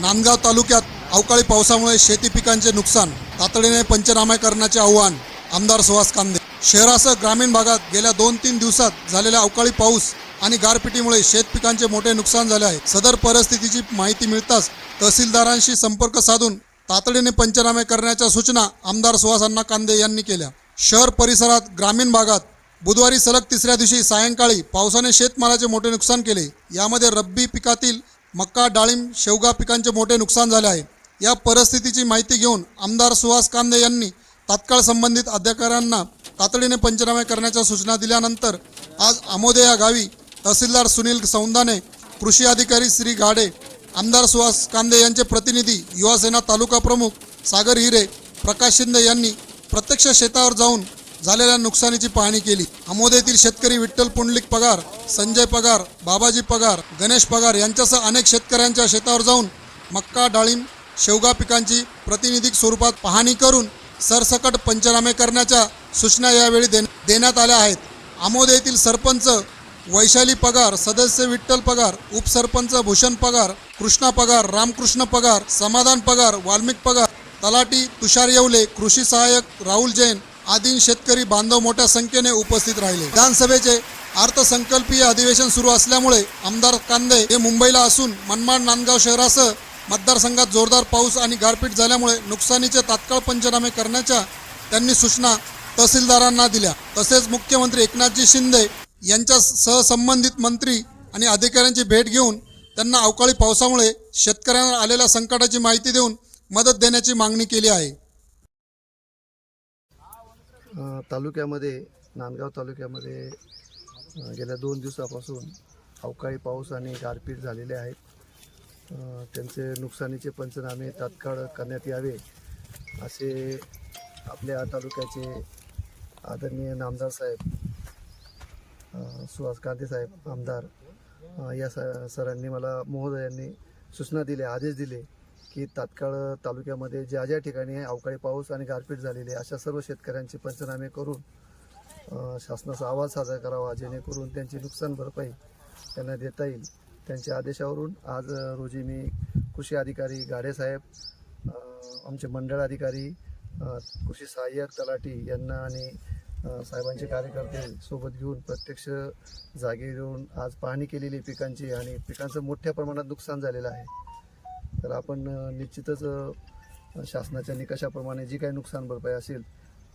नांदगाव तालुक्यात अवकाळी पावसामुळे शेती पिकांचे नुकसान तातडीने पंचनामे करण्याचे आव्हान आमदार सुहास कांदे. शहरासह ग्रामीण भागात गेल्या दोन तीन दिवसात झालेल्या अवकाळी पाऊस आणि गारपिटीमुळे शेत पिकांचे मोठे नुकसान झाले आहे. सदर परिस्थितीची माहिती मिळताच तहसीलदारांशी संपर्क साधून तातडीने पंचनामे करण्याच्या सूचना आमदार सुहासांना कांदे यांनी केल्या. शहर परिसरात ग्रामीण भागात बुधवारी सलग तिसऱ्या दिवशी सायंकाळी पावसाने शेतमालाचे मोठे नुकसान केले. यामध्ये रब्बी पिकातील मक्का डाळिंब शेवगा पिकांचे मोठे नुकसान झाले आहे. या परिस्थितीची माहिती घेऊन आमदार सुहास कांदे यांनी तात्काळ संबंधित अधिकाऱ्यांना तातडीने पंचनामे करण्याच्या सूचना दिल्यानंतर आज आमोदे या गावी तहसीलदार सुनील सौंदाने कृषी अधिकारी श्री गाडे आमदार सुहास कांदे यांचे प्रतिनिधी युवासेना तालुका प्रमुख सागर हिरे प्रकाश शिंदे यांनी प्रत्यक्ष शेतावर जाऊन झालेल्या नुकसानीची पाहणी केली. आमोद येथील शेतकरी विठ्ठल पुंडलिक पगार संजय पगार बाबाजी पगार गणेश पगार यांच्यासह अनेक शेतकऱ्यांच्या शेतावर जाऊन मक्का डाळिंब शेवगा पिकांची प्रातिनिधिक स्वरूपात पाहणी करून सरसकट पंचनामे करण्याच्या सूचना यावेळी दे देण्यात आल्या आहेत. आमोद येथील सरपंच वैशाली पगार सदस्य विठ्ठल पगार उपसरपंच भूषण पगार कृष्णा पगार रामकृष्ण पगार समाधान पगार वाल्मिक पगार तलाटी तुषार येवले कृषी सहाय्यक राहुल जैन आदी शेतकरी बांधव मोठ्या संख्येने उपस्थित राहिले. विधानसभेचे अर्थसंकल्पीय अधिवेशन सुरू असल्यामुळे आमदार कांदे हे मुंबईला असून मनमाड नांदगाव शहरासह मतदारसंघात जोरदार पाऊस आणि गारपीट झाल्यामुळे नुकसानीचे तात्काळ पंचनामे करण्याच्या त्यांनी सूचना तहसीलदारांना दिल्या. तसेच मुख्यमंत्री एकनाथजी शिंदे यांच्या सहसंबंधित मंत्री आणि अधिकाऱ्यांची भेट घेऊन त्यांना अवकाळी पावसामुळे शेतकऱ्यांना आलेल्या संकटाची माहिती देऊन मदत देण्याची मागणी केली आहे. तालुक्यामध्ये नांदगाव तालुक्यामध्ये गेल्या दोन दिवसापासून अवकाळी पाऊस आणि गारपीट झालेले आहेत. त्यांचे नुकसानीचे पंचनामे तात्काळ करण्यात यावे असे आपल्या तालुक्याचे आदरणीय नामदार साहेब सुहास कांते साहेब आमदार या स सरांनी मला महोदयांनी सूचना दिल्या आदेश दिले. की तात्काळ तालुक्यामध्ये ज्या ज्या ठिकाणी अवकाळी पाऊस आणि गारपीट झालेली आहे अशा सर्व शेतकऱ्यांचे पंचनामे करून शासनाचा आवाज साजरा करावा जेणेकरून त्यांची नुकसान भरपाई त्यांना देता येईल. त्यांच्या आदेशावरून आज रोजी मी कृषी अधिकारी गाडेसाहेब आमचे मंडळ अधिकारी कृषी सहाय्यक तलाठी यांना आणि साहेबांचे कार्यकर्ते सोबत घेऊन प्रत्यक्ष जागी येऊन आज पाहणी केलेली आहे पिकांची आणि पिकांचं मोठ्या प्रमाणात नुकसान झालेलं आहे. तर आपण निश्चितच शासनाच्या निकषाप्रमाणे जी काही नुकसान भरपाई असेल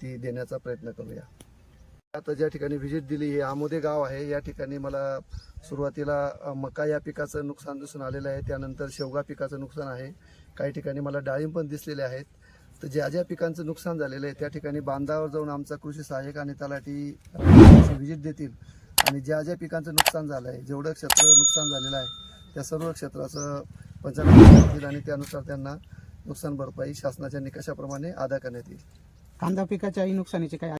ती देण्याचा प्रयत्न करूया. आता ज्या ठिकाणी व्हिजिट दिली हे आमोदे गाव आहे. या ठिकाणी मला सुरुवातीला मका या पिकाचं नुकसान दिसून आलेलं आहे. त्यानंतर शेवगा पिकाचं नुकसान आहे. काही ठिकाणी मला डाळिंब पण दिसलेले आहेत. तर ज्या ज्या पिकांचं नुकसान झालेलं आहे त्या ठिकाणी बांधावर जाऊन आमचा कृषी सहाय्यक आणि तलाठी व्हिजिट देतील. आणि ज्या ज्या पिकांचं नुकसान झालं आहे जेवढं क्षेत्र नुकसान झालेलं आहे त्या सर्व क्षेत्राचं पंचनामे करतील आणि त्यानुसार त्यांना नुकसान भरपाई शासनाच्या निकषाप्रमाणे अदा करण्यात येईल. कांदा पिकाच्याही नुकसानीचे काय